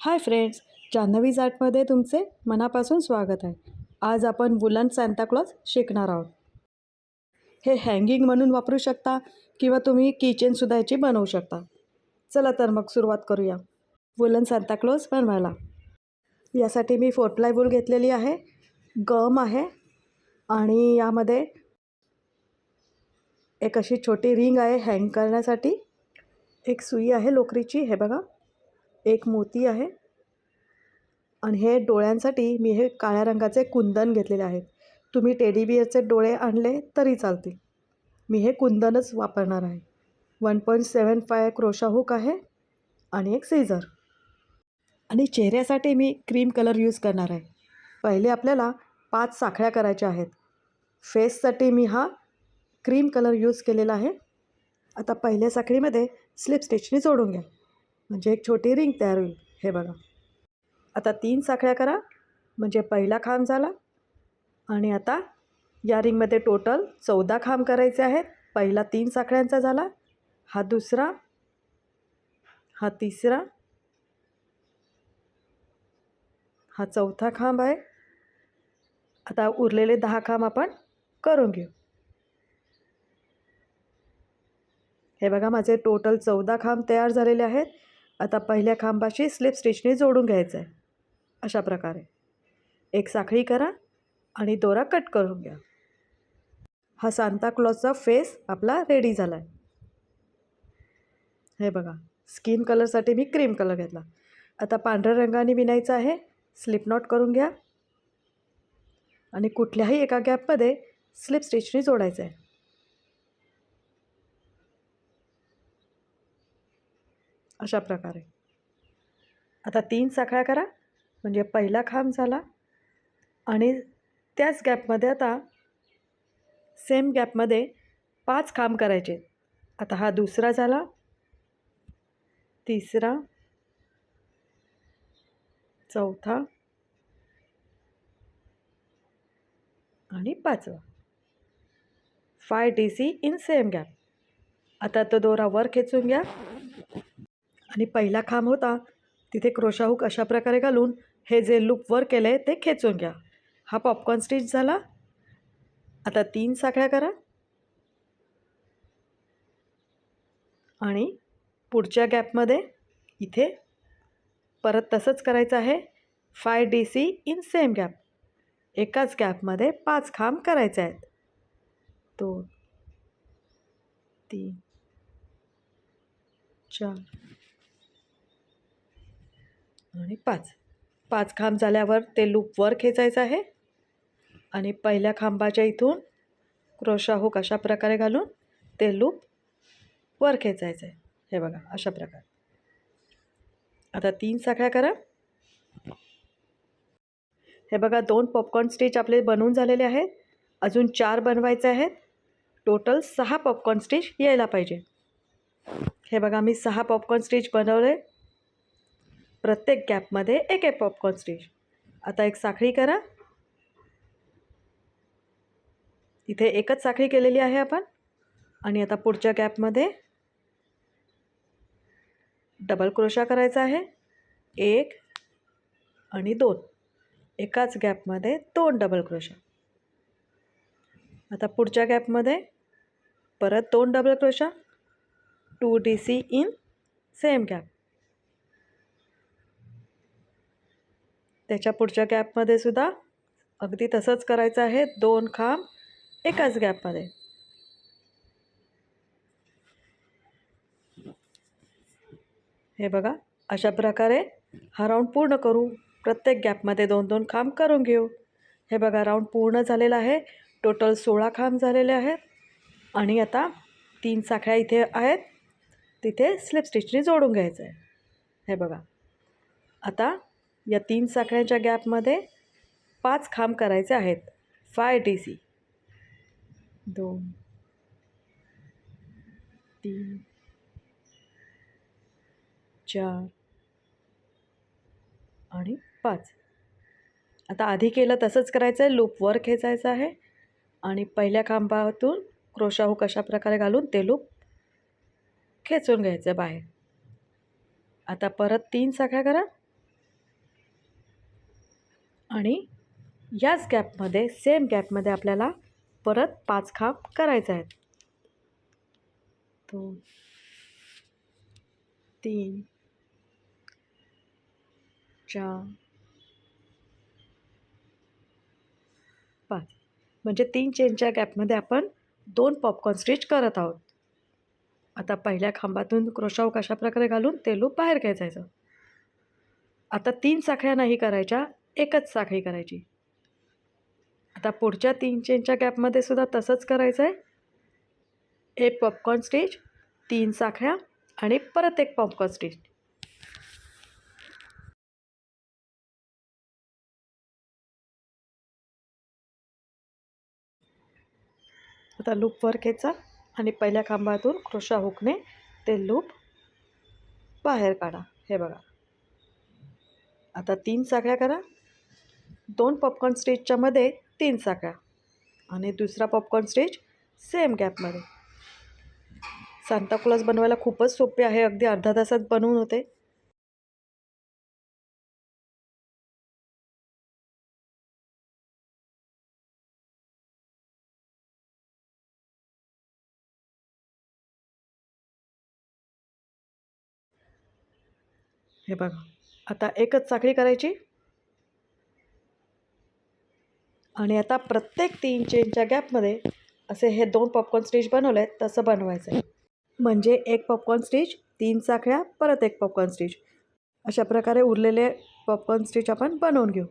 Hi friends Janhvi जाटमध्ये तुमचे मनापासून स्वागत आहे. आज आपण वुलन सॅन्ताक्लॉज शिकणार आहोत. हे हँगिंग म्हणून वापरू शकता किंवा तुम्ही किचनसुद्धा याची बनवू शकता. चला तर मग सुरुवात करूया. वुलन सॅन्ताक्लॉज बनवायला. यासाठी मी फोर प्लाय वूल घेतलेली आहे. गम आहे. आणि यामध्ये एक अशी छोटी रिंग आहे हँग करण्यासाठी. एक सुई आहे लोकरीची हे बघा. एक मोती आहे. आणि हे डोळ्यांसाठी मी हे काळ्या रंगाचे कुंदन घेतलेले आहेत. तुम्ही टेडी बियरचे डोळे आणले तरी चालतील. मी हे कुंदनच वापरणार आहे. One point seven five crochet hook आहे आणि एक सीझर आणि चेहऱ्यासाठी मी क्रीम कलर यूज करणार आहे. पहिले आपल्याला पाच साखळ्या करायच्या आहेत. फेससाठी मी हा क्रीम कलर यूज केलेला आहे. आता पहिल्या साखळीमध्ये स्लिप स्टिचने जोडून घ्या. म्हणजे एक छोटी रिंग तयार होईल. हे बघा. आता तीन साखळ्या करा. म्हणजे पहिला खांब झाला. आणि आता या रिंगमध्ये टोटल चौदा खांब करायचे आहेत. पहिला तीन साखळ्यांचा झाला. हा दुसरा. हा तिसरा. हा चौथा खांब आहे. आता उरलेले दहा खांब आपण करून घेऊ. हे बघा माझे टोटल चौदा खांब तयार झालेले आहेत. आता पहिल्या खांबाशी स्लिप स्टिचने जोडून घ्यायचं आहे अशा प्रकारे. एक साखळी करा आणि दोरा कट करून घ्या. हा सांताक्लॉजचा फेस आपला रेडी झाला आहे हे बघा स्किन कलरसाठी मी क्रीम कलर घेतला. आता पांढऱ्या रंगाने विणायचं आहे स्लिप नॉट करून घ्या. आणि कुठल्याही एका गॅपमध्ये स्लिप स्टिचने जोडायचं आहे अशा प्रकारे. आता तीन साखळ्या करा. म्हणजे पहिला खांब झाला आणि त्याच गॅपमध्ये आता सेम गॅपमध्ये पाच खांब करायचे. आता हा दुसरा झाला. तिसरा. चौथा. आणि पाचवा. Five D C in same gap. आता तो दोरा वर खेचून घ्या. आणि पहिला खांब होता. तिथे क्रोशाहूक अशा प्रकारे घालून हे जे लूप वर केलं आहे ते खेचून घ्या. हा पॉपकॉर्न स्टिच झाला. आता तीन साखळ्या करा. आणि पुढच्या गॅपमध्ये इथे परत तसंच करायचं आहे. Five D C in same gap. एकाच गॅपमध्ये पाच खांब करायचे आहेत. दोन तीन चार आणि पाच. पाच खांब झाल्यावर ते लूप वर खेचायचं आहे. आणि पहिल्या खांबाच्या इथून क्रोशा हुक अशा प्रकारे घालून ते लूप वर खेचायचं आहे. हे बघा अशा प्रकारे. आता तीन साखळ्या करा. हे बघा दोन पॉपकॉर्न स्टिच आपले बनवून झालेले आहेत. अजून चार बनवायचे आहेत. टोटल सहा पॉपकॉर्न स्टिच यायला पाहिजे. हे बघा मी सहा पॉपकॉर्न स्टिच बनवले. प्रत्येक गॅपमध्ये एक एक पॉपकॉर्न स्टिच आता एक साखळी करा. इथे एकच साखळी केलेली आहे आपण. आणि आता पुढच्या गॅपमध्ये डबल क्रोशा करायचा आहे. एक आणि दोन. एकाच गॅपमध्ये दोन डबल क्रोशा आता पुढच्या गॅपमध्ये परत दोन double crochet two D C in same gap त्याच्या पुढच्या गॅपमध्ये सुद्धा अगदी तसंच करायचं आहे. दोन खांब एकाच गॅपमध्ये. हे बघा अशा प्रकारे हा राऊंड पूर्ण करू. प्रत्येक गॅपमध्ये दोन दोन खांब करून घेऊ. हे बघा राऊंड पूर्ण झालेला आहे. टोटल सोळा खांब झालेले आहेत. आणि आता तीन साखळ्या इथे आहेत. तिथे स्लिप स्टिचने जोडून घ्यायचं आहे. हे बघा. आता या तीन साखळ्यांच्या गॅपमध्ये पाच खांब करायचे आहेत. Five T C. दोन. तीन. चार. आणि पाच. आता आधी केलं तसंच करायचं आहे. लूप वर खेचायचं आहे. आणि पहिल्या खांबातून क्रोशाहू हुक अशा प्रकारे घालून ते लूप खेचून घ्यायचं बाहेर. आता परत तीन साखळ्या करा. आणि याच गॅपमध्ये सेम गॅपमध्ये आपल्याला परत पाच खांब करायचे आहेत. दोन तीन चार पाच. म्हणजे तीन चेनच्या गॅपमध्ये आपण दोन पॉपकॉर्न स्टिच करत आहोत. आता पहिल्या खांबातून क्रोशाव कशा प्रकारे घालून ते लूप बाहेर घ्यायचं आता तीन साखळ्या नाही करायच्या एकच साखळी करायची. आता पुढच्या तीन चेनच्या गॅपमध्ये सुद्धा तसंच करायचं आहे एक पॉपकॉर्न स्टिच तीन साखळ्या आणि परत एक पॉपकॉर्न स्टिच आता लूप वर खेचा आणि पहिल्या खांबातून क्रोशा हुकने ते लूप बाहेर काढा. हे बघा. आता तीन साखळ्या करा. दोन पॉपकॉर्न स्टिचच्या मध्ये तीन साखळ्या. आणि दुसरा पॉपकॉर्न स्टेज सेम गॅपमध्ये सांताक्लॉज बनवायला खूपच सोपे आहे. अगदी अर्धा तासात बनवून होते. हे बघा. आता एकच साखळी करायची. आणि आता प्रत्येक तीन चेनच्या गॅपमध्ये असे हे दोन पॉपकॉर्न स्टिच बनवले आहेत तसं बनवायचं आहे म्हणजे एक पॉपकॉर्न स्टिच तीन साखळ्या परत एक पॉपकॉर्न स्टिच अशा प्रकारे उरलेले पॉपकॉर्न स्टिच आपण बनवून घेऊ.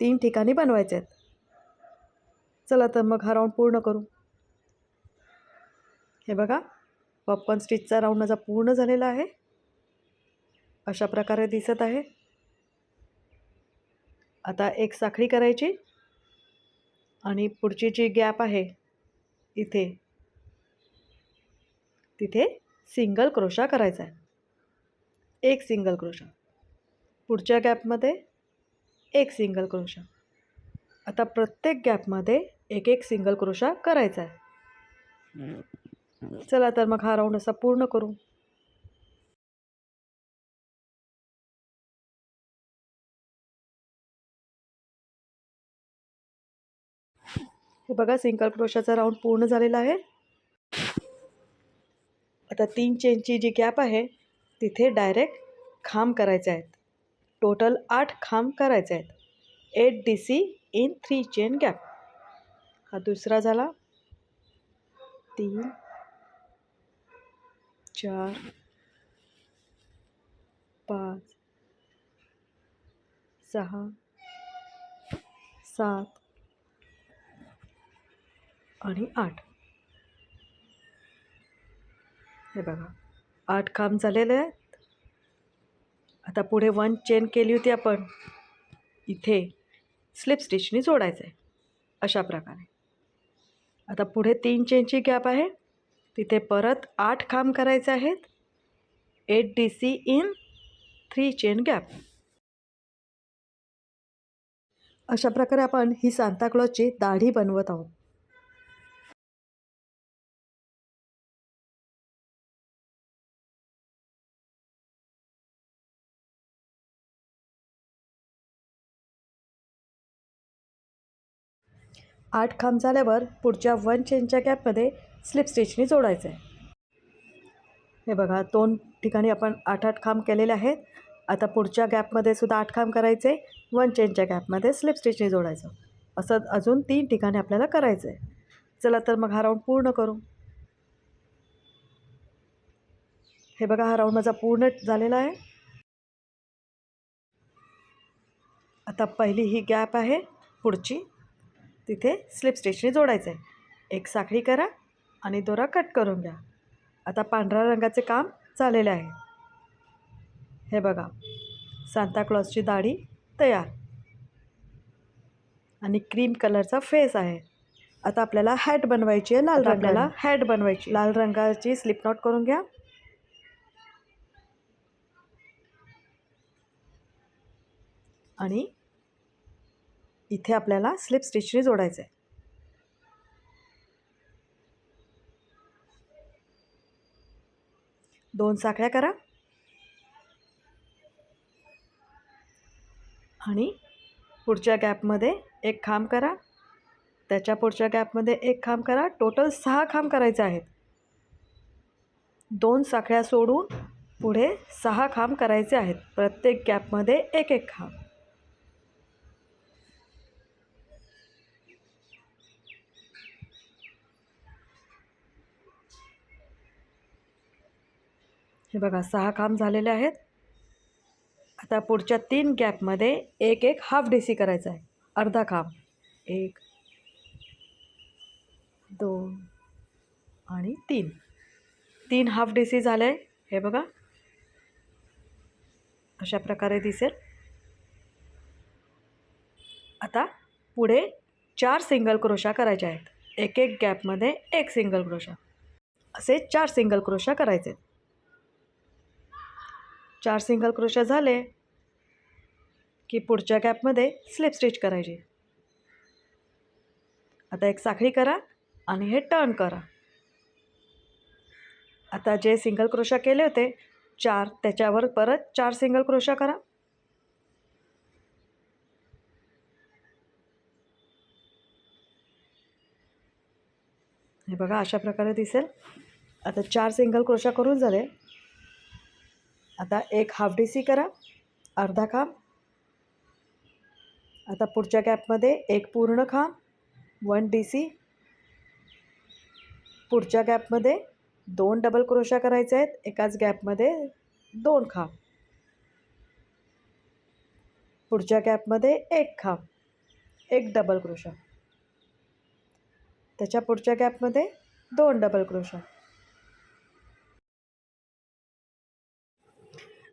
तीन ठिकाणी बनवायचे आहेत. चला तर मग हा राऊंड पूर्ण करू. हे बघा पॉपकॉर्न स्टिचचा राऊंड माझा पूर्ण झालेला आहे. अशा प्रकारे दिसत आहे. आता एक साखळी करायची. आणि पुढची जी गॅप आहे इथे तिथे सिंगल क्रोशा करायचा आहे. एक सिंगल क्रोशा. पुढच्या गॅपमध्ये एक सिंगल क्रोशा. आता प्रत्येक गॅपमध्ये एक एक सिंगल क्रोशा करायचा आहे. चला तर मग हा राऊंड असा पूर्ण करू. हे बघा सिंगल क्रोशाचा राऊंड पूर्ण झालेला आहे. आता तीन चेनची जी गॅप आहे तिथे डायरेक्ट खांब करायचे आहेत. टोटल आठ खांब करायचे आहेत. Eight D C in three chain gap. हा दुसरा झाला. तीन चार पाच सहा सात आणि आठ. हे बघा आठ खांब झालेले आहेत. आता पुढे वन चेन केली होती आपण. इथे स्लिप स्टिचनी जोडायचं आहे अशा प्रकारे. आता पुढे तीन चेनची गॅप आहे. तिथे परत आठ खांब करायचे आहेत. Eight D C in three chain gap. अशा प्रकारे आपण ही सांताक्लॉजची दाढी बनवत आहोत. आठ खांब झाल्यावर पुढच्या वन चेनच्या गॅपमध्ये स्लिप स्टिचनी जोडायचं आहे. हे बघा दोन ठिकाणी आपण आठ आठ खांब केलेले आहेत. आता पुढच्या गॅपमध्ये सुद्धा आठ खांब करायचे वन चेनच्या गॅपमध्ये स्लिप स्टिचने जोडायचं. असं अजून तीन ठिकाणी आपल्याला करायचं आहे. चला तर मग हा राऊंड पूर्ण करू. हे बघा हा राऊंड माझा पूर्ण झालेला आहे. आता पहिली ही गॅप आहे पुढची. तिथे स्लिप स्टिचने जोडायचं आहे एक साखळी करा आणि दोरा कट करून घ्या. आता पांढऱ्या रंगाचे काम झालेले आहे. हे बघा सांताक्लॉजची दाढी तयार. आणि क्रीम कलरचा फेस आहे. आता आपल्याला हॅट बनवायची आहे लाल रंगाला हॅट बनवायची. लाल रंगाची स्लिप नॉट करून घ्या. आणि इथे आपल्याला स्लिप स्टिचने जोडायचं आहे दोन साखळ्या करा. आणि पुढच्या गॅपमध्ये एक खांब करा. त्याच्या पुढच्या गॅपमध्ये एक खांब करा. टोटल सहा खांब करायचे आहेत. दोन साखळ्या सोडून पुढे सहा खांब करायचे आहेत. प्रत्येक गॅपमध्ये एक एक खांब. हे बघा सहा खांब झालेले आहेत. आता पुढच्या तीन गॅपमध्ये एक एक हाफ डी सी करायचा आहे. अर्धा खांब एक दोन आणि तीन. तीन हाफ डी सी झाले हे बघा. अशा प्रकारे दिसेल. आता पुढे चार सिंगल क्रोशा करायच्या आहेत. एक एक गॅपमध्ये एक सिंगल क्रोशा असे चार सिंगल क्रोशा करायचे आहेत. चार सिंगल क्रोशा झाले की पुढच्या गॅपमध्ये स्लिप स्टिच करायची. आता एक साखळी करा आणि हे टर्न करा. आता जे सिंगल क्रोशा केले होते चार त्याच्यावर परत चार सिंगल क्रोशा करा. हे बघा अशा प्रकारे दिसेल. आता चार सिंगल क्रोशा करून झाले. आता एक हाफ डी सी करा. अर्धा खांब. आता पुढच्या गॅपमध्ये एक पूर्ण खांब वन डी सी पुढच्या गॅपमध्ये दोन डबल क्रोशा करायचे आहेत. एकाच गॅपमध्ये दोन खांब. पुढच्या गॅपमध्ये एक खांब एक डबल क्रोशा त्याच्या पुढच्या गॅपमध्ये दोन डबल क्रोशा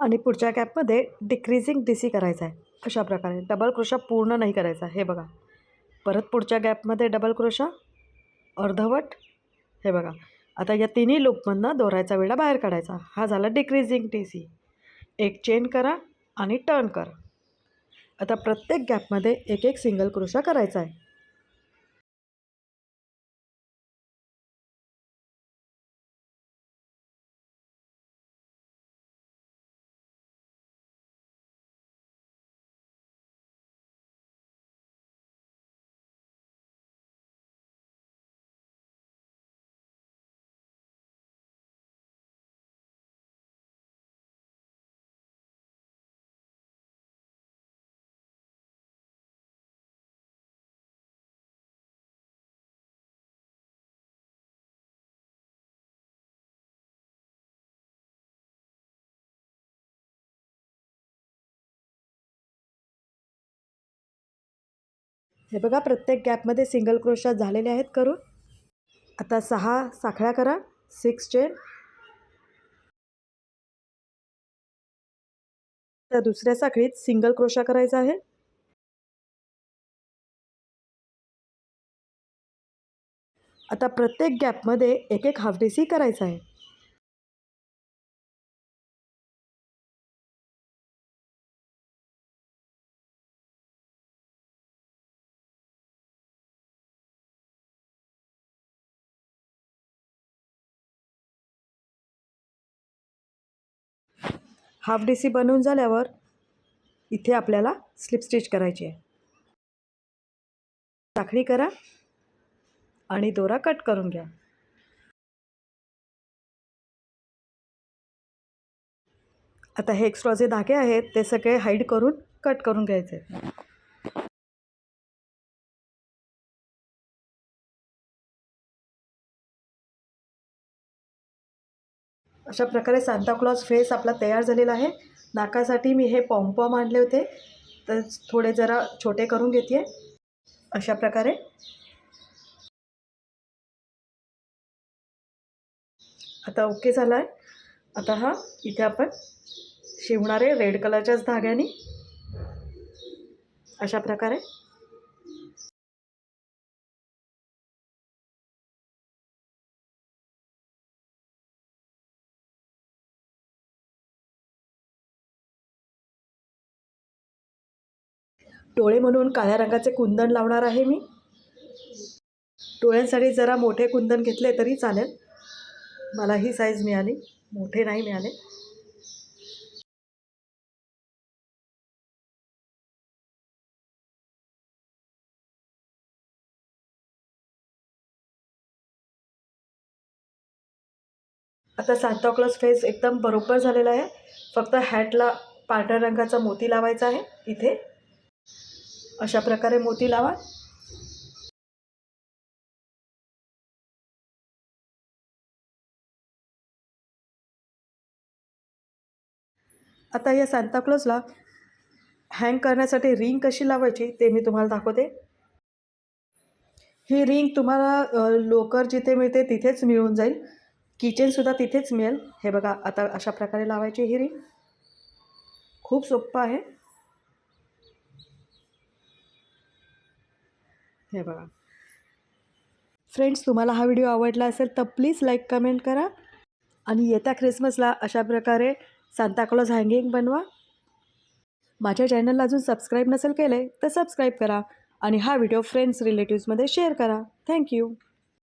आणि पुढच्या गॅपमध्ये डिक्रीजिंग डी सी करायचा आहे. अशा प्रकारे. डबल क्रोशा पूर्ण नाही करायचा हे बघा. परत पुढच्या गॅपमध्ये डबल क्रोशा अर्धवट हे बघा. आता या तिन्ही लूपमधनं दोरायचा वेळा बाहेर काढायचा. हा झाला डिक्रीजिंग डी सी एक चेन करा आणि टर्न करा. आता प्रत्येक गॅपमध्ये एक एक सिंगल क्रोशा करायचा आहे. हे बघा प्रत्येक गॅपमध्ये सिंगल क्रोशा झालेले आहेत करून. आता सहा साखळ्या करा. सिक्स चेन तर दुसऱ्या साखळीत सिंगल क्रोशा करायचा आहे. आता प्रत्येक गॅपमध्ये एक एक हाफ डी करायचा आहे. हाफ डी सी बनवून झाल्यावर इथे आपल्याला स्लिप स्टिच करायची आहे. साखळी करा आणि दोरा कट करून घ्या. आता हे एक्स्ट्रा जे धागे आहेत ते सगळे हाईड करून कट करून घ्यायचे. अशा प्रकारे सांताक्लॉज फेस आपला तयार झालेला आहे. नाकासाठी मी हे पॉम्पॉम आणले होते. तर थोडे जरा छोटे करून घेते अशा प्रकारे. आता ओके झाला आहे आता हा इथे आपण शिवणारे रेड कलरच्याच धाग्याने अशा प्रकारे डोळे म्हणून काळ्या रंगाचे कुंदन लावणार आहे मी. डोळ्यांसाठी जरा मोठे कुंदन घेतले तरी चालेल. मला ही साईज मिळाली. मोठे नाही मिळाले. आता सांताक्लॉज फेस एकदम बरोबर झालेला आहे. फक्त हॅटला पांढऱ्या रंगाचा मोती लावायचा आहे इथे. अशा प्रकारे मोती लावा. आता या सांताक्लॉजला हँग करण्यासाठी रिंग कशी लावायची ते मी तुम्हाला दाखवते. ही रिंग तुम्हाला लोकर जिथे मिळते तिथेच मिळून जाईल. किचनसुद्धा तिथेच मिळेल. हे बघा आता अशा प्रकारे लावायची ही रिंग खूप सोपं आहे. हे बघा. फ्रेंड्स तुम्हाला हा व्हिडिओ आवडला असेल तर प्लीज लाईक कमेंट करा. आणि येत्या ख्रिसमसला अशा प्रकारे सांताक्लॉज हँगिंग बनवा. माझ्या चॅनलला अजून सबस्क्राईब नसेल केले तर सबस्क्राईब करा. आणि हा व्हिडिओ फ्रेंड्स रिलेटिव्समध्ये शेअर करा. Thank you